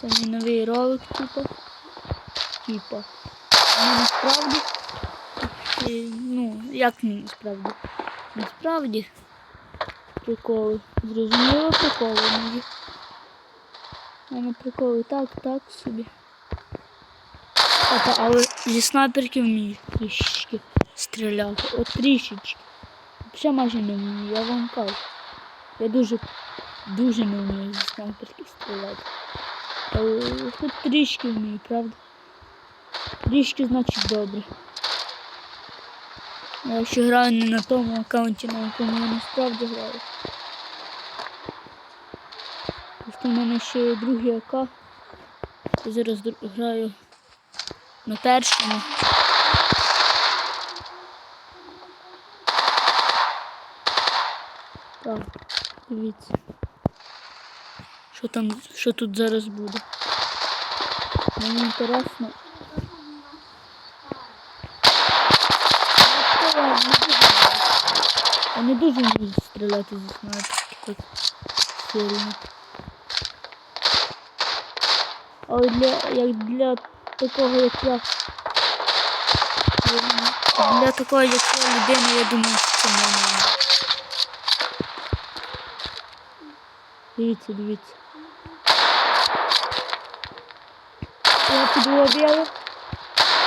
Це мій новий ролик, типа. Типа. Ну, насправді. е, Ну, як ні, насправді? Насправді. Приколи. Зрозуміло приколи мої. У мене приколи так, так собі. Опа, але зі снайперки вмію трішечки стріляти. От трішечки. Взагалі майже не вмію, я вам кажу. Я дуже, дуже не вмію зі снайперки стріляти. Але хоч трішки вмію, правда? Трішки значить добре. Я ще граю не на тому аккаунті, на якому я насправді граю. Просто в мене ще є другий АК. Я зараз граю на першому. Так, дивіться. Що там, що тут зараз буде? Мені інтересно. Я не дуже- вмію стріляти зі снайперки сильно. Але для, як для такого, як я. Для такої, як я людини, я думаю, що це нормально. Дивіться, дивіться. Я підловила.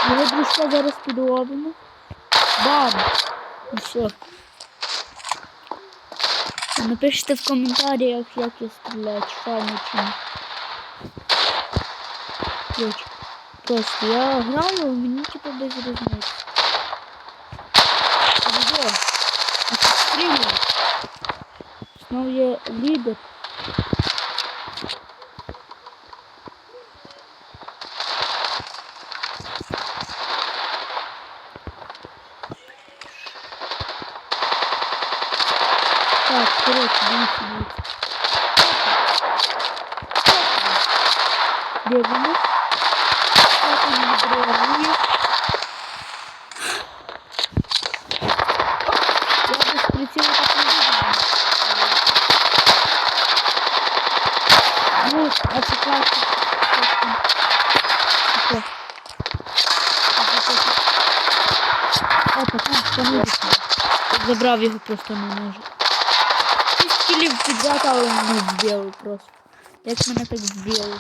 Його дружка зараз підловимо. Бам! Ну все. Напишіть в коментарях, як я стріляю, чи файно чи. Короче, Просто я граю, мені типа без різниці. Знову є лідер. Так, короче, дивіться, дивіться. Дивимось. Так, він відреагує. Я без приціла так не буду. Ну, а це класно. Таке. Опа, там становиться. Забрав його просто не можу. Кілів підряд, але мене збили просто. Як мене так збили.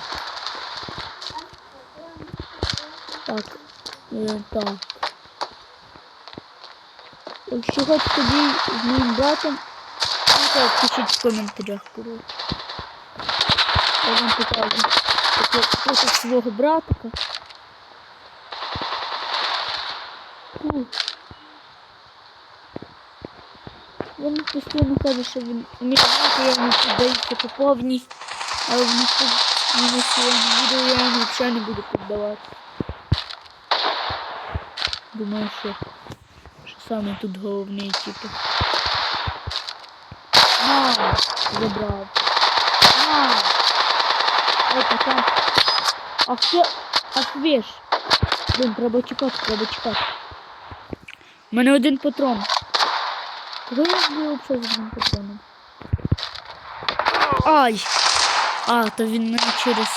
Так. Е, так. Якщо хочете бій з моїм братом, ну так, пишіть в коментарях, коротше. Я вам покажу. Проти свого братика. Ух. Він постійно каже, що він вміє грати, я йому піддаюся по повній, але в наступному своєму відео я взагалі не буду піддавати. Думаю, що, що саме тут головний, типу. На, забрав. На. Опа, там. Ах ти, ах віж. Блин, треба чекати, треба чекати. У мене один патрон. Кого я збив взагалі з одним патроном? Ай! А, то він мене через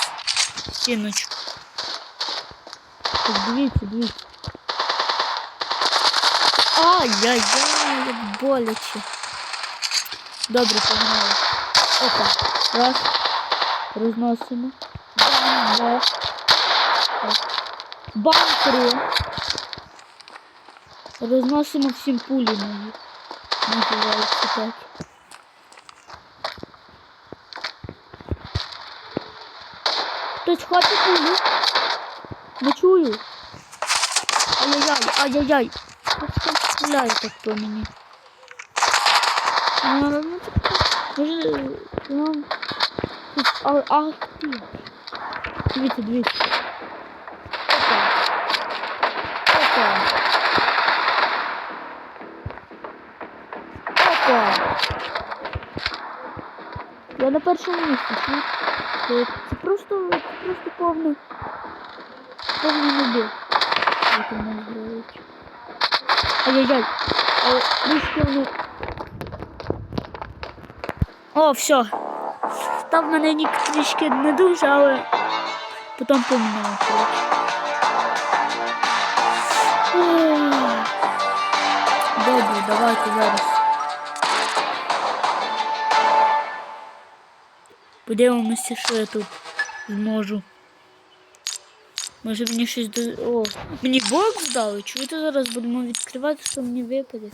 стіночку. Так, дивіться, дивіться. Ай-яй-яй, як боляче. Добре, погнали. Опа. Раз. Розносимо. Бам, два. Так. Бам, три. Розносимо всім пулі мої. Називається так. Хтось хоче пулю? Не чую. Ай-яй-яй, ай-яй-яй. Хто стріляє так по мені? А, ну, так, Може, ну, тут, а, ах ти. Дивіться, дивіться. Опа. Опа. Я на першому місці? Це, це просто, це просто повний, повний набір. Як вони грають. Ай-яй-яй. Трішки вони... О, все. Там в мене нік трішки не дуже, але Потім. Ой. Добре, давайте зараз. Подивимося, що я тут зможу. Може мені щось до. О, мені бокс дали. Чуєте зараз будемо відкривати, що мені випаде.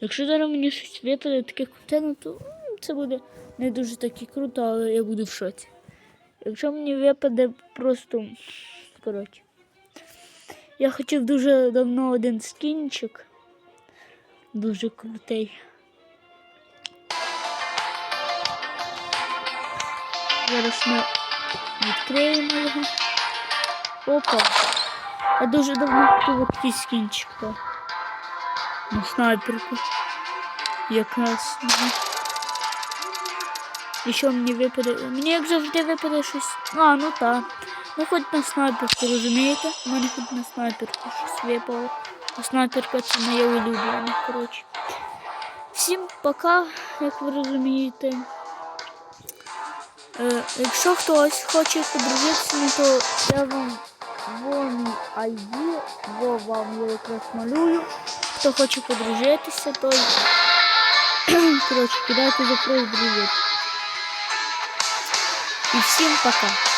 Якщо зараз мені щось випаде таке круте, ну то це буде не дуже таки круто, але я буду в шоці. Якщо мені випаде просто. Коротше. Я хотів дуже давно один скінчик. Дуже крутий. Зараз ми відкриємо його. Опа. Я дуже давно хотів такий скінчик. На снайперку. Якраз. І що мені випаде? Мені як завжди випаде щось. А, ну так. Ну хоч на снайперку, розумієте? У мене хоч на снайперку щось випало. А снайперка це моє улюблене, коротше. Всім пока, як ви розумієте. Е, якщо хтось хоче подружитися, ну, то я вам вон ID, бо вам я якраз малюю. Хто хоче подружитися, то коротше, кидайте запрос дружити. І всім пока.